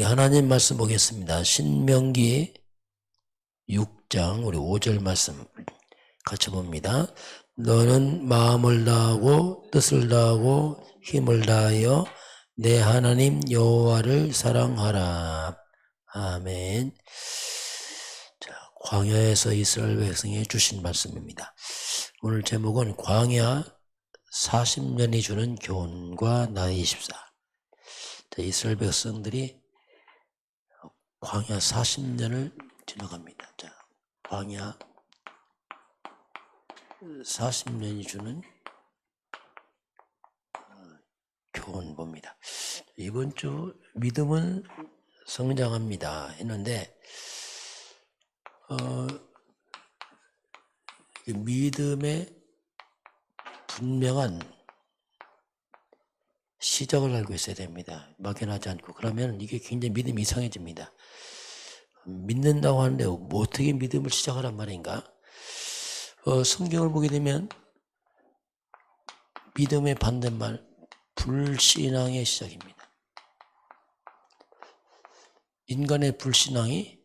우리 하나님 말씀 보겠습니다. 신명기 6장 우리 5절 말씀 같이 봅니다. 너는 마음을 다하고 뜻을 다하고 힘을 다하여 내 하나님 여호와를 사랑하라. 아멘. 자, 광야에서 이스라엘 백성에 주신 말씀입니다. 오늘 제목은 광야 40년이 주는 교훈과 나의 24. 자, 이스라엘 백성들이 광야 40년을 지나갑니다. 자, 광야 40년이 주는 어, 교훈 봅니다. 이번 주 믿음은 성장합니다 했는데 어, 그 믿음의 분명한 시작을 알고 있어야 됩니다. 막연하지 않고 그러면 이게 굉장히 믿음이 이상해집니다. 믿는다고 하는데 뭐 어떻게 믿음을 시작하란 말인가? 어, 성경을 보게 되면 믿음의 반대말 불신앙의 시작입니다. 인간의 불신앙이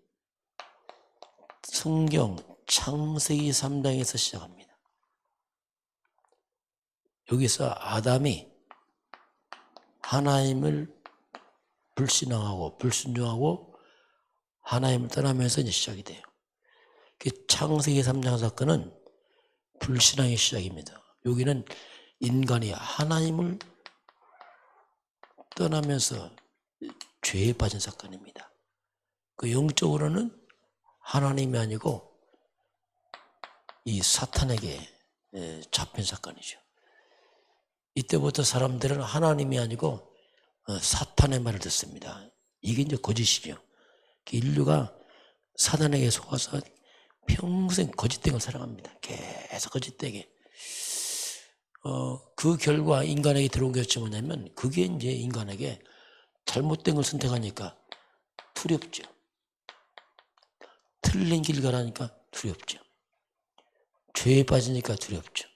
성경 창세기 3장에서 시작합니다. 여기서 아담이 하나님을 불신앙하고 불순종하고 하나님을 떠나면서 이제 시작이 돼요. 그 창세기 3장 사건은 불신앙의 시작입니다. 여기는 인간이 하나님을 떠나면서 죄에 빠진 사건입니다. 그 영적으로는 하나님이 아니고 이 사탄에게 에, 잡힌 사건이죠. 이때부터 사람들은 하나님이 아니고 어, 사탄의 말을 듣습니다. 이게 이제 거짓이죠. 그 인류가 사단에게 속아서 평생 거짓된 걸 살아갑니다. 계속 거짓되게. 어, 그 결과 인간에게 들어온 것이 뭐냐면 그게 이제 인간에게 잘못된 걸 선택하니까 두렵죠. 틀린 길 가라니까 두렵죠. 죄에 빠지니까 두렵죠.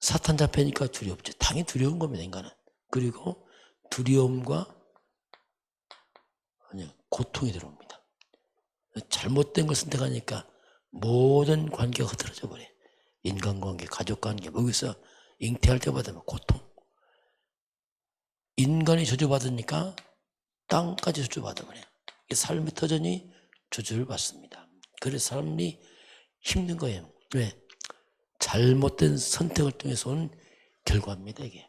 사탄 잡히니까 두렵죠. 당연히 두려운 겁니다, 인간은. 그리고 두려움과 아니 고통이 들어옵니다. 잘못된 걸 선택하니까 모든 관계가 흐트러져 버려. 인간관계, 가족관계, 거기서 잉태할 때마다 고통. 인간이 저주받으니까 땅까지 저주받아 버려요. 이 삶의 터전이 저주를 받습니다. 그래서 사람이 힘든 거예요. 왜? 잘못된 선택을 통해서 온 결과입니다, 이게.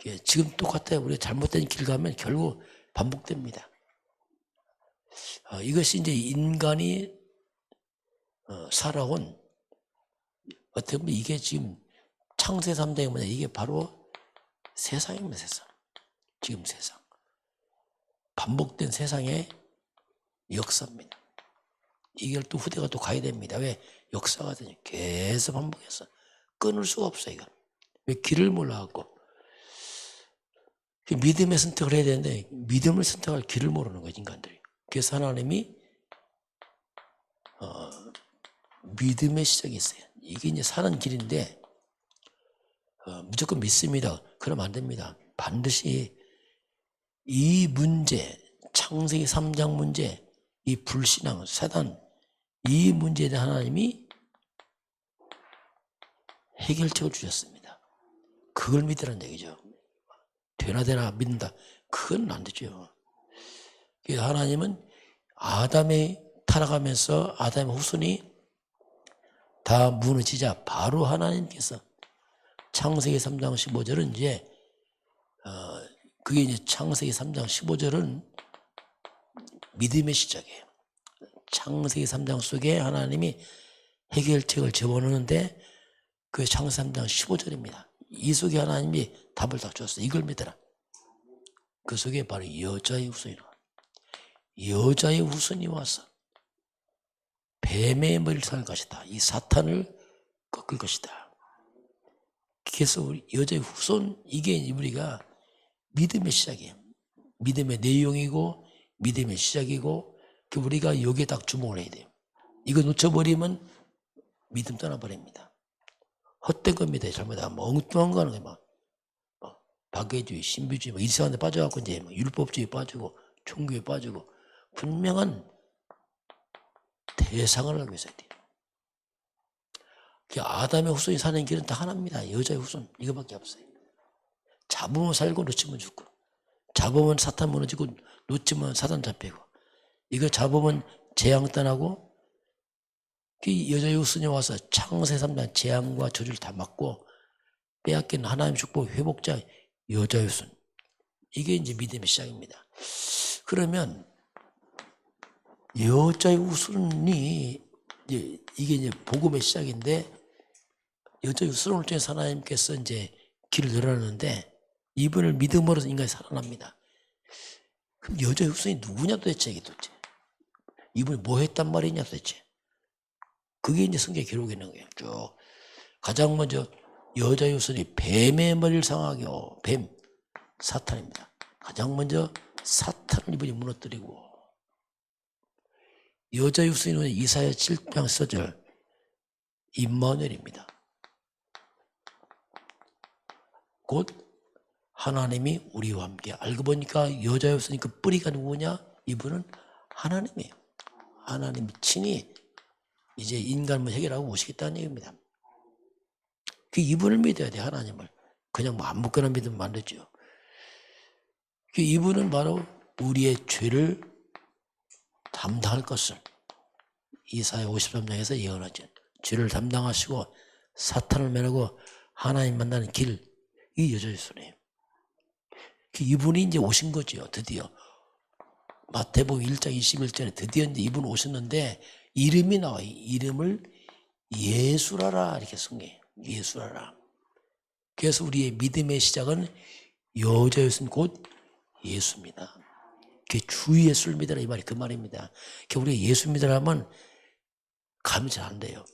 이게 지금 똑같아요. 우리가 잘못된 길 가면 결국 반복됩니다. 어, 이것이 이제 인간이 어, 살아온 어떻게 보면 이게 지금 창세 3대의 뭐냐 이게 바로 세상입니다, 세상. 지금 세상. 반복된 세상의 역사입니다. 이걸 또 후대가 또 가야 됩니다. 왜? 역사거든요. 계속 반복해서 끊을 수가 없어요, 이거. 왜 길을 몰라갖고. 그 믿음의 선택을 해야 되는데 믿음을 선택할 길을 모르는 거지, 인간들이. 그래서 하나님이 어, 믿음의 시작이 있어요. 이게 이제 사는 길인데 어, 무조건 믿습니다. 그러면 안 됩니다. 반드시 이 문제, 창세기 3장 문제, 이 불신앙, 사단, 이 문제에 대해 하나님이 해결책을 주셨습니다. 그걸 믿으라는 얘기죠. 되나 되나 믿는다. 그건 안 되죠. 그래서 하나님은 아담이 타락하면서 아담의 후손이 다 무너지자 바로 하나님께서 창세기 3장 15절은 이제 어, 그게 이제 창세기 3장 15절은 믿음의 시작이에요. 창세기 3장 속에 하나님이 해결책을 집어넣는데 그 창세기 3장 15절입니다. 이 속에 하나님이 답을 딱 줬어요. 이걸 믿어라. 그 속에 바로 여자의 후손이 나와. 여자의 후손이 와서 뱀의 머리를 살 것이다. 이 사탄을 꺾을 것이다. 그래서 우리 여자의 후손 이게 우리가 믿음의 시작이에요. 믿음의 내용이고 믿음의 시작이고 그 우리가 여기에 딱 주목을 해야 돼요. 이거 놓쳐버리면 믿음 떠나버립니다. 헛된 겁니다. 잘못하면 엉뚱한 거 하는 거예요. 막. 어. 박애주의, 신비주의, 뭐 이상한 데 빠져갖고 이제 뭐 율법주의 빠지고 종교에 빠지고 분명한 대상을 알고 있어야 돼요. 그 아담의 후손이 사는 길은 다 하나입니다. 여자의 후손 이거밖에 없어요. 잡으면 살고 놓치면 죽고 잡으면 사탄 무너지고 놓치면 사탄 잡히고 이거 잡으면 재앙 떠나고 그 여자의 후손이 와서 창세 3장 재앙과 저주를 다 막고 빼앗긴 하나님 축복 회복자 여자의 후손 이게 이제 믿음의 시작입니다. 그러면 여자의 후손이 이제 이게 이제 복음의 시작인데 여자의 후손을 통해 서 하나님께서 이제 길을 열어놨는데 이분을 믿음으로 인간이 살아납니다. 그럼 여자의 후손이 누구냐 도대체 이게 도대체 이분이 뭐 했단 말이냐 도대체 그게 이제 성경 기록에 있는 거예요. 쭉 가장 먼저 여자의 후손이 뱀의 머리를 상하게 어, 뱀 사탄입니다. 가장 먼저 사탄을 이분이 무너뜨리고 여자의 후손은 이사야 7장 서절 임마누엘입니다. 곧 하나님이 우리와 함께 알고 보니까 여자의 후손이 그 뿌리가 누구냐? 이분은 하나님이에요. 하나님이 친히 이제 인간을 해결하고 오시겠다는 얘기입니다. 그 이분을 믿어야 돼 하나님을. 그냥 뭐 아무거나 믿으면 안 되죠. 그 이분은 바로 우리의 죄를 담당할 것을 이사야 53장에서 예언하죠. 죄를 담당하시고 사탄을 매라고 하나님 만나는 길, 이 여자의 손이에요. 그 이분이 이제 오신 거죠, 드디어. 마태복음 1장 21절에 드디어 이제 이분 오셨는데 이름이 나와요. 이름을 예수라라 이렇게 쓴게 예수라라. 그래서 우리의 믿음의 시작은 여자였으면 곧 예수입니다. 그 주 예수를 믿으라 이 말이 그 말입니다. 그 우리가 예수 믿으라면 감이 잘 안 돼요.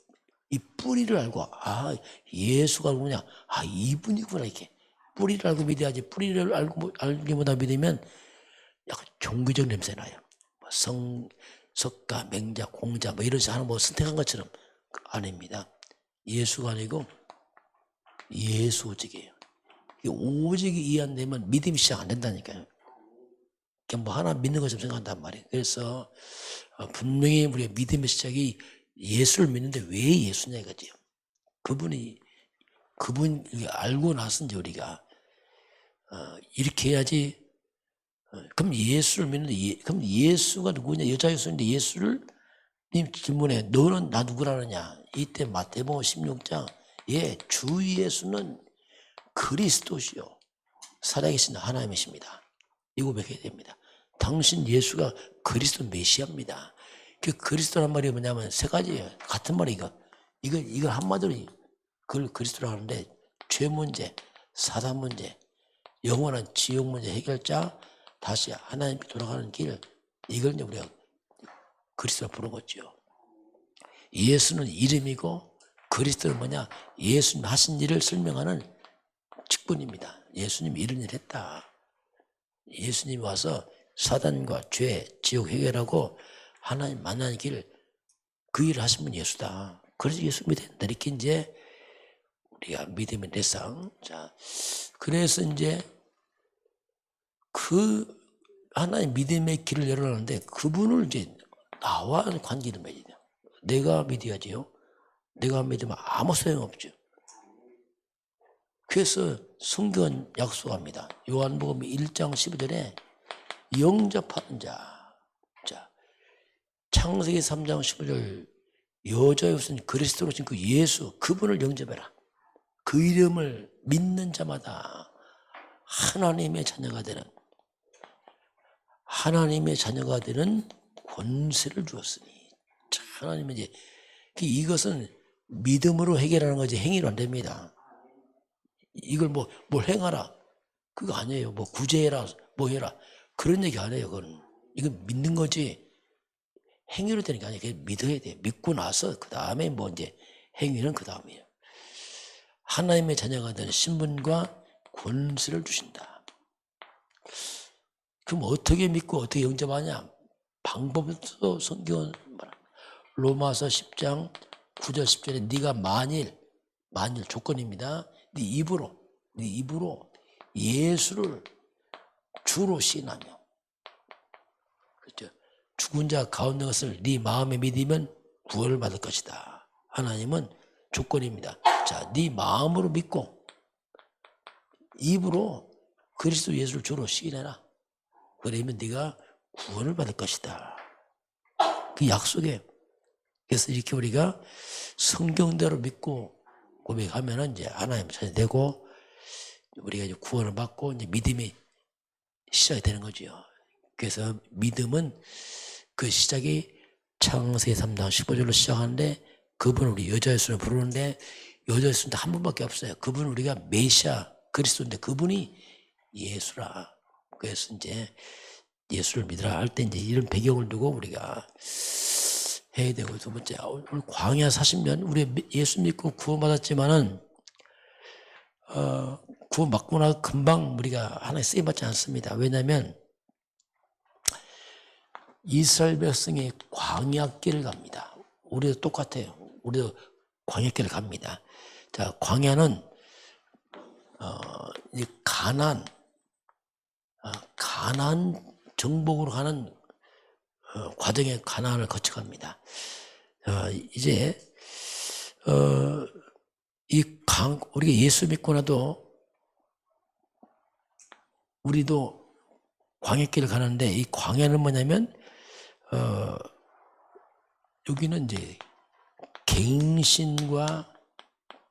이 뿌리를 알고 아 예수가 누구냐 아 이분이구나 이렇게 뿌리를 알고 믿어야지 뿌리를 알고 뭐- 알기보다 믿으면 약간 종교적 냄새 나요. 뭐 성 석가 맹자 공자 뭐 이런 식으로 뭐 선택한 것처럼 그 아닙니다. 예수가 아니고 예수 오직이에요. 이 오직이 이해 안 되면 믿음이 시작 안 된다니까요. 그냥 뭐 하나 믿는 것처럼 생각한단 말이에요. 그래서 어, 분명히 우리의 믿음의 시작이 예수를 믿는데 왜 예수냐 이거죠. 그분이 그분 알고 나서 이제 우리가 어, 이렇게 해야지. 어, 그럼 예수를 믿는데 예, 그럼 예수가 누구냐 여자 예수인데 예수를 님 질문에 너는 나 누구라느냐 이때 마태복음 16장 예 주 예수는 그리스도시요 살아계신 하나님이십니다. 이 고백해야 됩니다. 당신 예수가 그리스도 메시아입니다. 그 그리스도란 말이 뭐냐면 세 가지예요. 같은 말이 이거. 이거 이걸 한마디로 그걸 그리스도라고 하는데 죄 문제, 사단 문제, 영원한 지옥 문제 해결자, 다시 하나님께 돌아가는 길 이걸 이제 우리가 부른 거죠. 예수는 이름이고 그리스도는 뭐냐? 예수님 하신 일을 설명하는 직분입니다. 예수님이 이런 일 했다. 예수님이 와서 사단과 죄, 지옥 해결하고 하나님 만나는 길, 그 일을 하신 분 예수다. 그래서 예수 된다. 이렇게 이제 우리가 믿음의 대상. 자, 그래서 이제 그 하나님 믿음의 길을 열어놨는데 그분을 이제 나와 관계를 맺어야 돼요. 내가 믿어야지요. 내가 믿으면 아무 소용없죠. 그래서 성경은 약속합니다. 요한복음 1장 15절에 영접하는 자. 자, 창세기 3장 15절 여자의 우선 그리스도로 신 그 예수 그분을 영접해라. 그 이름을 믿는 자마다 하나님의 자녀가 되는 하나님의 자녀가 되는 권세를 주었으니 자, 하나님은 이제 그 이것은 믿음으로 해결하는 거지 행위로 안 됩니다. 이걸 뭐, 뭘 행하라. 그거 아니에요. 뭐 구제해라, 뭐 해라. 그런 얘기 아니에요. 그건. 이건 믿는 거지. 행위로 되는 게 아니에요. 믿어야 돼. 믿고 나서 그 다음에 뭐 이제 행위는 그 다음이에요. 하나님의 자녀가 되는 신분과 권세를 주신다. 그럼 어떻게 믿고 어떻게 영접하냐? 방법도 성경은 말합니다. 로마서 10장 9절 10절에 네가 만일 만일 조건입니다. 네 입으로 네 입으로 예수를 주로 시인하며 그렇죠. 죽은 자 가운데 것을 네 마음에 믿으면 구원을 받을 것이다. 하나님은 조건입니다. 자, 네 마음으로 믿고 입으로 그리스도 예수를 주로 시인해라. 그러면 네가 구원을 받을 것이다. 그 약속에 그래서 이렇게 우리가 성경대로 믿고 고백하면은 이제 하나님 편이 되고 우리가 이제 구원을 받고 이제 믿음이 시작이 되는 거죠. 그래서 믿음은 그 시작이 창세기 3장 15절로 시작하는데 그분을 우리 여자 예수를 부르는데 여자 예수는 한 분밖에 없어요. 그분은 우리가 메시아 그리스도인데 그분이 예수라. 그래서 이제 예수를 믿으라 할 때 이제 이런 배경을 두고 우리가 해야 되고 두 번째 오늘 광야 40년 우리 예수 믿고 구원받았지만은 어, 구원받고 나서 금방 우리가 하나님 쓰임 받지 않습니다. 왜냐하면 이스라엘 백성이 광야길을 갑니다. 우리도 똑같아요. 우리도 광야길을 갑니다. 자, 광야는 어, 이 가난, 어, 가난 정복으로 가는 어, 과정의 가난을 거쳐갑니다. 어, 이제 어, 이 강, 우리가 예수 믿고 나도 우리도 광야길을 가는데 이 광야는 뭐냐면 어, 여기는 이제 갱신과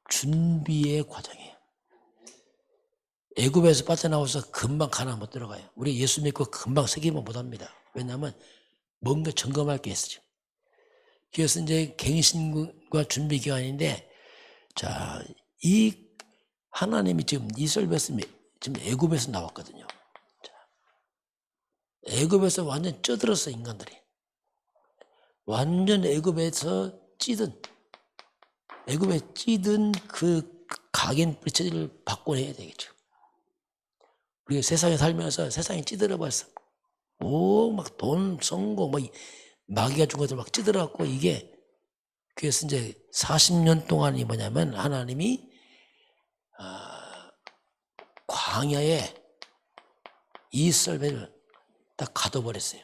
준비의 과정이에요. 애굽에서 빠져나와서 금방 가나 못 들어가요. 우리 예수 믿고 금방 세기만 못합니다. 왜냐하면 뭔가 점검할 게 있어요. 그래서 이제 갱신과 준비 기간인데, 자, 이 하나님이 지금 이스라엘 백성이 지금 애굽에서 나왔거든요. 자, 애굽에서 완전 쪄들었어 인간들이. 완전 애굽에서 찌든 애굽에 찌든 그 각인 불체를 바꿔내야 되겠죠. 우리가 세상에 살면서 세상에 찌들어 봤어. 뭐막 돈, 성공, 뭐 마귀가 준 것들 막 찌들어갖고 이게 그래서 이제 40년 동안이 뭐냐면 하나님이 아, 광야에 이스라엘을 딱 가둬버렸어요.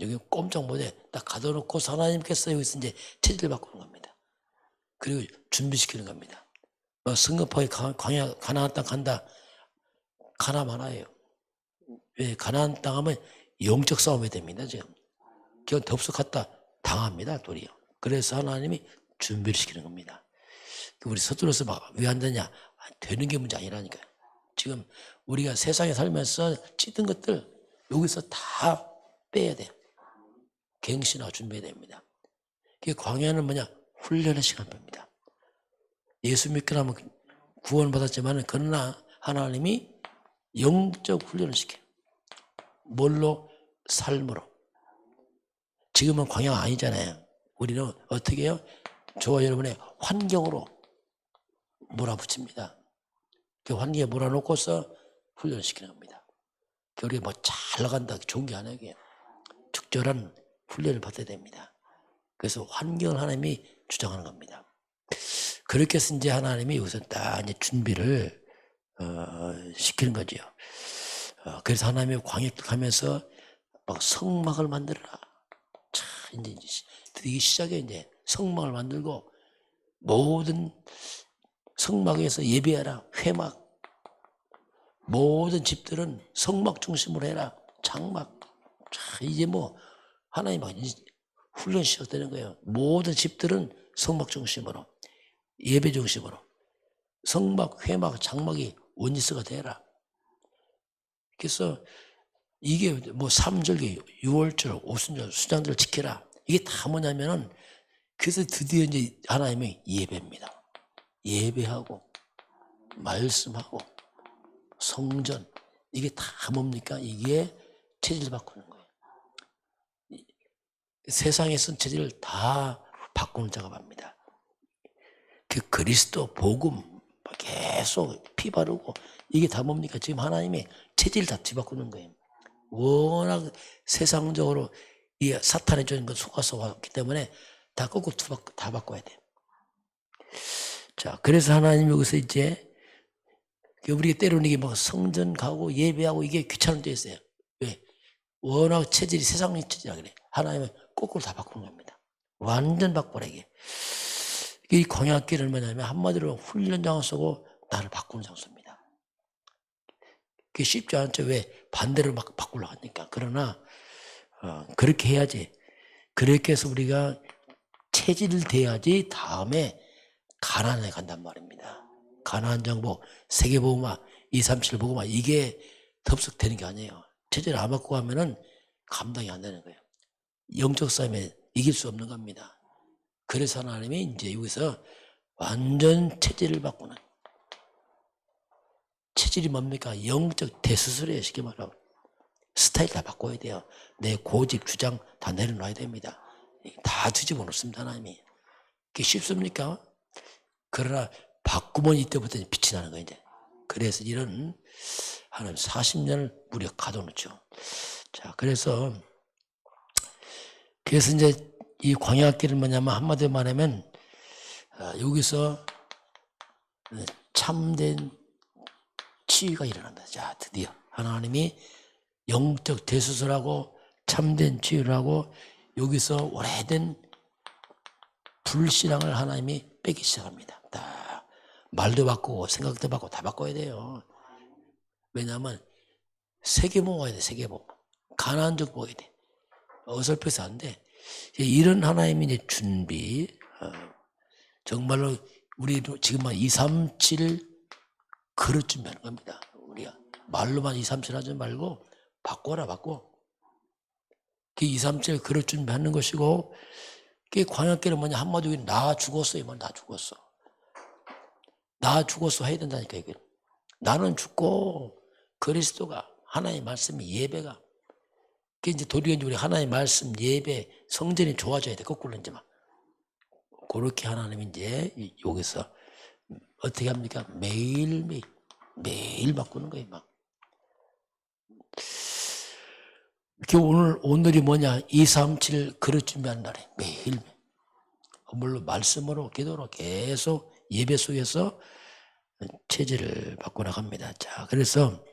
여기 꼼짝 못해 딱 가둬놓고 하나님께서 여기서 이제 체질을 바꾸는 겁니다. 그리고 준비시키는 겁니다. 뭐 성급하게 가- 광야 가나안 땅 간다. 가나 마나예요. 왜 가나안 땅 하면 영적 싸움이 됩니다. 지금 그냥 덥석 갔다 당합니다. 도리어. 그래서 하나님이 준비를 시키는 겁니다. 우리 서툴러서 막 왜 안 되냐? 아, 되는 게 문제 아니라니까요. 지금 우리가 세상에 살면서 찌든 것들 여기서 다 빼야 돼요. 갱신하고 준비해야 됩니다. 그 광야는 뭐냐? 훈련의 시간입니다. 예수 믿고 나면 구원받았지만 그러나 하나님이 영적 훈련을 시켜요. 뭘로? 삶으로. 지금은 광야 아니잖아요. 우리는 어떻게 해요? 저와 여러분의 환경으로 몰아붙입니다. 그 환경에 몰아놓고서 훈련시키는 겁니다. 그 우리가 뭐잘 나간다, 좋은 게 아니에요. 적절한 훈련을 받아야 됩니다. 그래서 환경을 하나님이 주장하는 겁니다. 그렇게 해서 이제 하나님이 여기서 딱 이제 준비를 어, 시키는 거죠. 어, 그래서 하나님이 광역 하면서 막 성막을 만들어라. 참 이제 드디어 시작에 이제 성막을 만들고 모든 성막에서 예배하라 회막 모든 집들은 성막 중심으로 해라 장막 자, 이제 뭐 하나님 막 훈련 시작되는 거예요. 모든 집들은 성막 중심으로 예배 중심으로 성막 회막 장막이 원리스가 되라. 그래서 이게 뭐 삼절기, 유월절, 오순절, 수장절 지켜라. 이게 다 뭐냐면은 그래서 드디어 이제 하나님의 예배입니다. 예배하고 말씀하고 성전 이게 다 뭡니까? 이게 체질 바꾸는 거예요. 이- 세상에 쓴 체질을 다 바꾸는 작업합니다. 그 그리스도 복음 계속 피 바르고 이게 다 뭡니까? 지금 하나님의 체질 다 뒤바꾸는 거예요. 워낙 세상적으로 이 사탄이 주는 것 속아서 왔기 때문에 다 꺾고 다, 다 바꿔야 돼. 자, 그래서 하나님 여기서 이제 그 우리가 때로는 이게 뭐 성전 가고 예배하고 이게 귀찮은 데 있어요. 왜? 워낙 체질이 세상의 체질이라 그래. 하나님은 거꾸로 다 바꾸는 겁니다. 완전 이게. 이 광야길은 뭐냐면 한마디로 훈련장을 쓰고 나를 바꾸는 장소입니다. 그게 쉽지 않죠. 왜? 반대로 막 바꾸려고 하니까. 그러나 어, 그렇게 해야지. 그렇게 해서 우리가 체질을 돼야지 다음에 가난에 간단 말입니다. 가난한 정보, 세계보고마, 237 보고마 이게 덥석되는 게 아니에요. 체질 안 바꾸고 하면은 감당이 안 되는 거예요. 영적 싸움에 이길 수 없는 겁니다. 그래서 하나님이 이제 여기서 완전 체질을 바꾸는 체질이 뭡니까? 영적 대수술이에요. 쉽게 말하면. 스타일 다 바꿔야 돼요. 내 고집, 주장 다 내려놔야 됩니다. 다 뒤집어 놓습니다. 하나님이. 그게 쉽습니까? 그러나 바꾸면 이때부터 빛이 나는 거예요. 이제. 그래서 이런 하나님 40년을 무려 가둬놓죠. 자, 그래서 그래서 이제 이 광야길은 뭐냐면 한마디로 말하면 아, 여기서 참된 치유가 일어난다. 자, 드디어 하나님이 영적 대수술하고 참된 치유를 하고 여기서 오래된 불신앙을 하나님이 빼기 시작합니다. 다 말도 바꾸고 생각도 바꾸고 다 바꿔야 돼요. 왜냐하면 세계모 가야 돼. 세계모. 가난적 보야 돼. 어설퍼서 안 돼. 이런 하나님의 준비. 어, 정말로 우리 지금 2, 3, 7 그릇 준비하는 겁니다. 우리가 말로만 2, 3, 7 하지 말고 바꿔라 바꿔. 그 2, 3, 7 그릇 준비하는 것이고 그 광야길은 뭐냐 한마디로 나 죽었어 이만 나 죽었어. 나 죽었어 해야 된다니까 이게. 나는 죽고 그리스도가 하나님의 말씀이 예배가 그 이제 도리어 우리 하나님의 말씀 예배 성전이 좋아져야 돼 거꾸로 이제 막 그렇게 하나님이 이제 여기서 어떻게 합니까 매일 매일 매일 바꾸는 거예요 막. 이렇게 오늘 오늘이 뭐냐 2, 3, 7 그릇 준비하는 날에 매일 물론 말씀으로 기도로 계속 예배 속에서 체질을 바꿔 나갑니다. 자, 그래서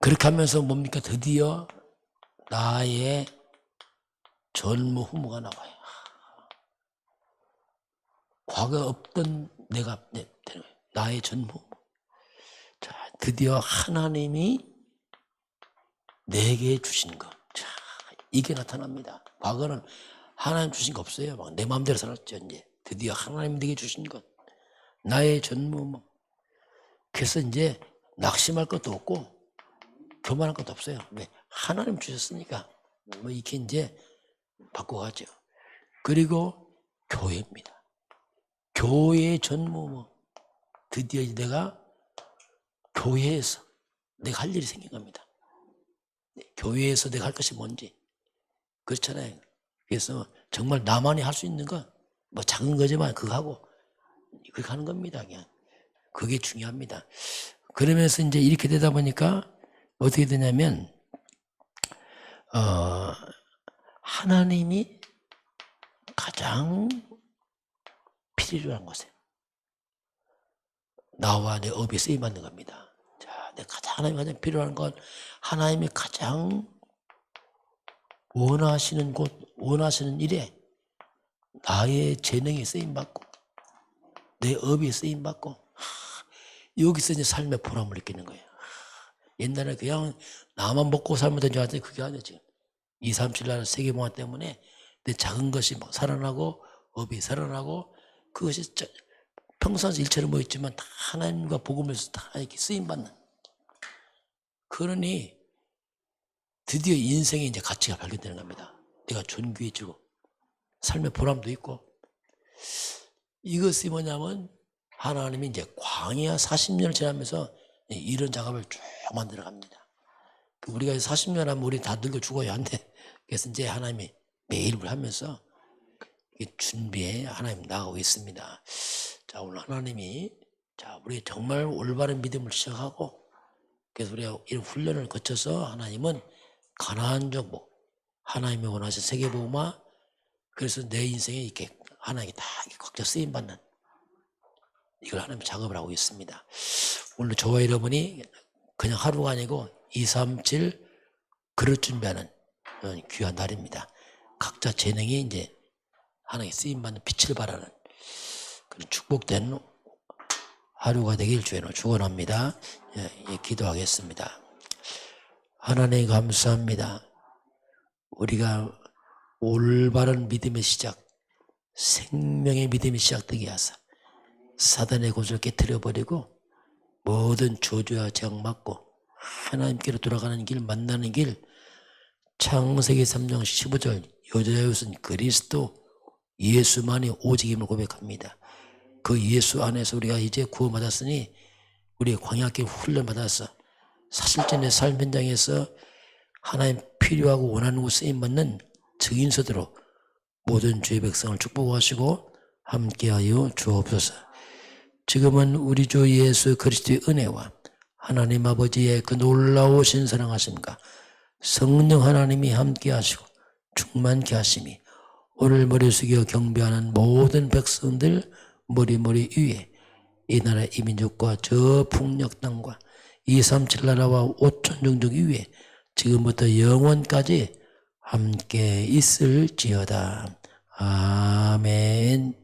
그렇게 하면서 뭡니까? 드디어 나의 전무 후무가 나와요. 과거 없던 내가. 나의 전무. 자, 드디어 하나님이 내게 주신 것. 자, 이게 나타납니다. 과거는 하나님 주신 거 없어요. 막 내 마음대로 살았죠, 이제. 드디어 하나님 내게 주신 것. 나의 전무. 그래서 이제 낙심할 것도 없고, 교만할 것도 없어요. 왜? 하나님 주셨으니까. 뭐, 이렇게 이제 바꿔가죠. 그리고 교회입니다. 교회의 전무. 드디어 내가 교회에서 내가 할 일이 생긴 겁니다. 네, 교회에서 내가 할 것이 뭔지. 그렇잖아요. 그래서 정말 나만이 할 수 있는 건 뭐 작은 거지만 그거 하고 그렇게 하는 겁니다. 그냥. 그게 중요합니다. 그러면서 이제 이렇게 되다 보니까 어떻게 되냐면, 어, 하나님이 가장 필요한 것에 나와 내 업이 쓰임 받는 겁니다. 자, 내 가장 하나님 가장 필요한 건 하나님이 가장 원하시는 곳, 원하시는 일에 나의 재능이 쓰임 받고 내 업이 쓰임 받고 여기서 이제 삶의 보람을 느끼는 거예요. 옛날에 그냥 나만 먹고 살면 된줄 알았더니 그게 아니야 지금. 2, 3, 7날 세계봉화 때문에 내 작은 것이 막 살아나고 업이 살아나고 그것이 평소에 일체로 모였지만 다 하나님과 복음에서 다 이렇게 쓰임받는 그러니 드디어 인생의 이제 가치가 발견되는 겁니다. 내가 존귀해지고 삶의 보람도 있고 이것이 뭐냐면 하나님이 이제 광야 40년을 지나면서 이런 작업을 쭉 만 들어 갑니다. 우리가 40년 하면 우리 다 늙어 죽어야 한대. 그래서 이제 하나님이 매일 하면서 준비해 하나님 나가고 있습니다. 자, 오늘 하나님이 자, 우리 정말 올바른 믿음을 시작하고 그래서 우리가 이런 훈련을 거쳐서 하나님은 가나안 정복, 하나님이 원하신 세계보험화 그래서 내 인생에 이렇게 하나님이 다 각자 쓰임 받는 이걸 하나님 작업을 하고 있습니다. 오늘 저와 여러분이 그냥 하루가 아니고 2, 3, 7 그릇 준비하는 어, 귀한 날입니다. 각자 재능이 이제 하나님의 쓰임받는 빛을 발하는 그런 축복된 하루가 되길 주의로 축원합니다. 예, 예, 기도하겠습니다. 하나님 감사합니다. 우리가 올바른 믿음의 시작, 생명의 믿음이 시작되게 하사 사단의 곳을 깨뜨려 버리고 모든 저주와 맞고 하나님께로 돌아가는 길 만나는 길 창세기 3장 15절 여자의 옷은 그리스도 예수만이 오직임을 고백합니다. 그 예수 안에서 우리가 이제 구원받았으니 우리 광야길 훈련 받아서 사실전의 삶 현장에서 하나님 필요하고 원하는 곳 쓰임 받는 증인서대로 모든 주의 백성을 축복하시고 함께하여 주옵소서. 지금은 우리 주 예수 그리스도의 은혜와 하나님 아버지의 그 놀라우신 사랑하심과 성령 하나님이 함께 하시고 충만케 하심이 오늘 머리 숙여 경배하는 모든 백성들 머리머리 위에 이 나라 이민족과 저 풍력 땅과 237 나라와 5천 종족 위에 지금부터 영원까지 함께 있을지어다. 아멘.